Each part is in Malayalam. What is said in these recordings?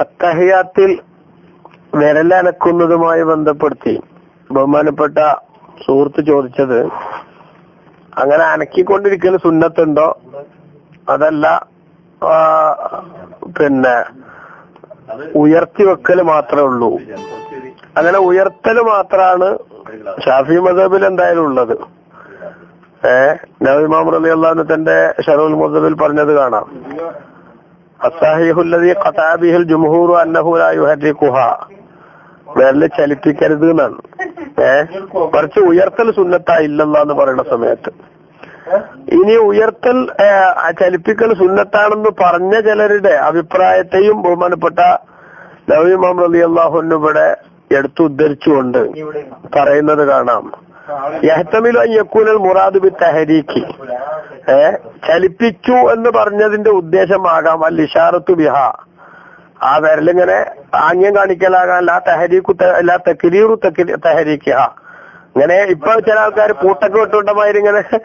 അത്തഹിയാത്തിൽ വിരലനക്കുന്നതുമായി ബന്ധപ്പെടുത്തി ബഹുമാനപ്പെട്ട സുഹൃത്ത് ചോദിച്ചത് അങ്ങനെ അനക്കിക്കൊണ്ടിരിക്കൽ സുന്നത്തുണ്ടോ? അതല്ല പിന്നെ ഉയർത്തി വെക്കൽ മാത്രമേ ഉള്ളൂ. അങ്ങനെ ഉയർത്തൽ മാത്രമാണ് ഷാഫി മദബിൽ എന്തായാലും ഉള്ളത്. ഏഹ് നബിമാം റലി അള്ളാഹു തന്റെ ഷറുൽ മുദബിൽ പറഞ്ഞത് കാണാം. ജുംഹൂറു വിരൽ ചലിപ്പിക്കരുത് എന്നാണ് ഏ? കുറച്ച് ഉയർത്തൽ സുന്നത്താ ഇല്ലല്ല എന്ന് പറയുന്ന സമയത്ത്. ഇനി ഉയർത്തൽ ചലിപ്പിക്കൽ സുന്നത്താണെന്ന് പറഞ്ഞ ചിലരുടെ അഭിപ്രായത്തെയും ബഹുമാനപ്പെട്ട നവീമാം റലി അള്ളാഹുന് ഇവിടെ എടുത്തു ഉദ്ധരിച്ചുകൊണ്ട് പറയുന്നത് കാണാം. യഹ്തമിലു അൻ യക്കൂനൽ മുറാദ് ബി തഹരീഖി. ഏ ചലിപ്പിച്ചു എന്ന് പറഞ്ഞതിന്റെ ഉദ്ദേശമാകാം. അൽ ഇഷാറത്തു ബിഹ. ആ വിരലിങ്ങനെ ആംഗ്യം കാണിക്കലാകാൻ ലാ തെഹരീക്കു ലാ തക്രീറു തെഹരീക്കുക ഇങ്ങനെ ഇപ്പൊ ചില ആൾക്കാർ പൂട്ടൊക്കെ വിട്ടുകൊണ്ട മാതിരി ഇങ്ങനെ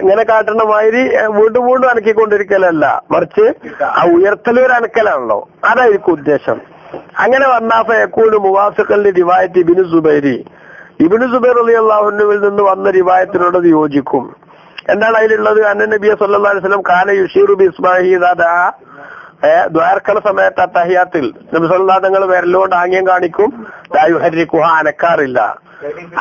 ഇങ്ങനെ കാട്ടുന്ന മാതിരി വീണ്ടും വീണ്ടും അനക്കിക്കൊണ്ടിരിക്കലല്ല. മറിച്ച് ആ ഉയർത്തൽ ഒരു അനക്കലാണല്ലോ. അതായിരിക്കും ഉദ്ദേശം. അങ്ങനെ വന്നാഫ യക്കൂന് മുവാഫിഖലിന്റെ റിവായത്ത് ഇബിനു സുബൈരി. ഇബിനു സുബൈർ അലി അള്ളാഹുനുവിൽ നിന്ന് വന്ന റിവായത്തിനോട് യോജിക്കും. എന്താണ് അതിലുള്ളത്? അന്ന നബിയ സല്ലല്ലാഹു അലൈഹി വസല്ലം കാന യുഷീറു ദ്വാരക്കണ സമയത്ത് അത്തഹിയാത്തിൽ നബി സല്ലല്ലാഹു തങ്ങൾ വിരലുകൊണ്ട് ആംഗ്യം കാണിക്കും ദായുഹരിക്കുഹ അനക്കാറില്ല.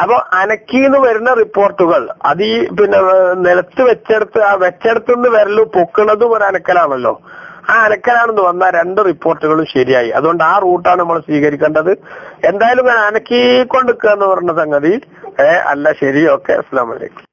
അപ്പൊ അനക്കിന്ന് വരുന്ന റിപ്പോർട്ടുകൾ അത് ഈ പിന്നെ നിലത്ത് വെച്ചെടുത്ത് ആ വെച്ചെടുത്തുനിന്ന് വിരൽ പൊക്കണതും ഒരു അനക്കലാണല്ലോ. ആ അനക്കലാണെന്ന് വന്ന രണ്ട് റിപ്പോർട്ടുകളും ശരിയായി. അതുകൊണ്ട് ആ റൂട്ടാണ് നമ്മൾ സ്വീകരിക്കേണ്ടത്. എന്തായാലും അനക്കിക്കൊണ്ടിരിക്കുക എന്ന് പറഞ്ഞ സംഗതി ഏഹ് അല്ല ശരി ഓക്കെ അസ്സാം വലൈക്കും